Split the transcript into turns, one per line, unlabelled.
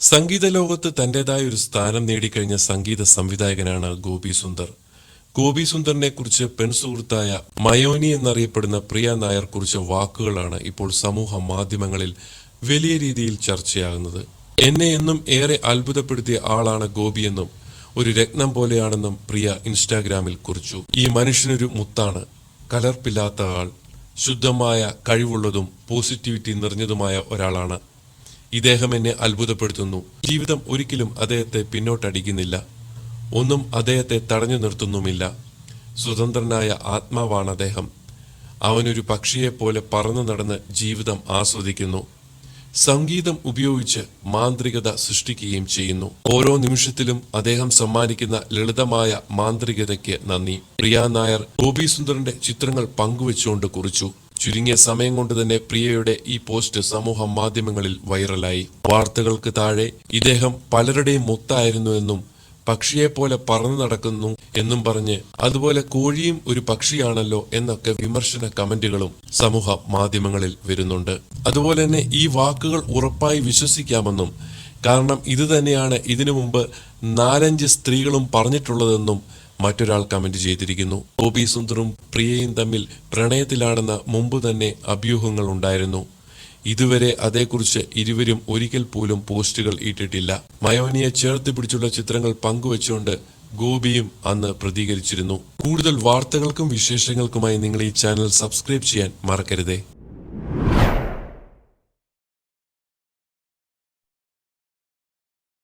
സംഗീത ലോകത്ത് തന്റെതായ ഒരു സ്ഥാനം നേടിക്കഴിഞ്ഞ സംഗീത സംവിധായകനാണ് ഗോപി സുന്ദർ. ഗോപി സുന്ദറിനെ കുറിച്ച് പെൺസുഹൃത്തായ മയോനി എന്നറിയപ്പെടുന്ന പ്രിയ നായർ കുറിച്ച വാക്കുകളാണ് ഇപ്പോൾ സമൂഹ മാധ്യമങ്ങളിൽ വലിയ രീതിയിൽ ചർച്ചയാകുന്നത്. എന്നെ എന്നും ഏറെ അത്ഭുതപ്പെടുത്തിയ ആളാണ് ഗോപിയെന്നും ഒരു രത്നം പോലെയാണെന്നും പ്രിയ ഇൻസ്റ്റാഗ്രാമിൽ കുറിച്ചു. ഈ മനുഷ്യനൊരു മുത്താണ് കലർപ്പില്ലാത്ത ആൾ ശുദ്ധമായ കഴിവുള്ളതും പോസിറ്റിവിറ്റി നിറഞ്ഞതുമായ ഒരാളാണ് ഇദ്ദേഹം എന്നെ അത്ഭുതപ്പെടുത്തുന്നു. ജീവിതം ഒരിക്കലും അദ്ദേഹത്തെ പിന്നോട്ടടിക്കുന്നില്ല. ഒന്നും അദ്ദേഹത്തെ തടഞ്ഞു നിർത്തുന്നുമില്ല. സ്വതന്ത്രനായ ആത്മാവാണ് അദ്ദേഹം. അവനൊരു പക്ഷിയെപ്പോലെ പറന്നു നടന്ന് ജീവിതം ആസ്വദിക്കുന്നു. സംഗീതം ഉപയോഗിച്ച് മാന്ത്രികത സൃഷ്ടിക്കുകയും ചെയ്യുന്നു. ഓരോ നിമിഷത്തിലും അദ്ദേഹം സമ്മാനിക്കുന്ന ലളിതമായ മാന്ത്രികതയ്ക്ക് നന്ദി. പ്രിയ നായർ ഗോപി സുന്ദറിന്റെ ചിത്രങ്ങൾ പങ്കുവെച്ചുകൊണ്ട് കുറിച്ചു. ചുരുങ്ങിയ സമയം കൊണ്ട് തന്നെ പ്രിയയുടെ ഈ പോസ്റ്റ് സമൂഹ മാധ്യമങ്ങളിൽ വൈറലായി. വാർത്തകൾക്ക് താഴെ ഇദ്ദേഹം പലരുടെയും മുത്തായിരുന്നു എന്നും പക്ഷിയെ പോലെ പറന്നു നടക്കുന്നു എന്നും പറഞ്ഞ് അതുപോലെ കോഴിയും ഒരു പക്ഷിയാണല്ലോ എന്നൊക്കെ വിമർശന കമന്റുകളും സമൂഹ മാധ്യമങ്ങളിൽ വരുന്നുണ്ട്. അതുപോലെ തന്നെ ഈ വാക്കുകൾ ഉറപ്പായി വിശ്വസിക്കാമെന്നും കാരണം ഇത് തന്നെയാണ് ഇതിനു മുമ്പ് നാലഞ്ച് സ്ത്രീകളും പറഞ്ഞിട്ടുള്ളതെന്നും മറ്റൊരാൾ കമന്റ് ചെയ്തിരിക്കുന്നു. ഗോപി സുന്ദറും പ്രിയയും തമ്മിൽ പ്രണയത്തിലാണെന്ന മുമ്പ് തന്നെ അഭ്യൂഹങ്ങൾ ഉണ്ടായിരുന്നു. ഇതുവരെ അതേക്കുറിച്ച് ഇരുവരും ഒരിക്കൽ പോലും പോസ്റ്റുകൾ ഇട്ടിട്ടില്ല. മയോനിയെ ചേർത്ത് പിടിച്ചുള്ള ചിത്രങ്ങൾ പങ്കുവച്ചുകൊണ്ട് ഗോപിയും അന്ന് പ്രതികരിച്ചിരുന്നു. കൂടുതൽ വാർത്തകൾക്കും വിശേഷങ്ങൾക്കുമായി നിങ്ങൾ ഈ ചാനൽ സബ്സ്ക്രൈബ് ചെയ്യാൻ മറക്കരുതേ.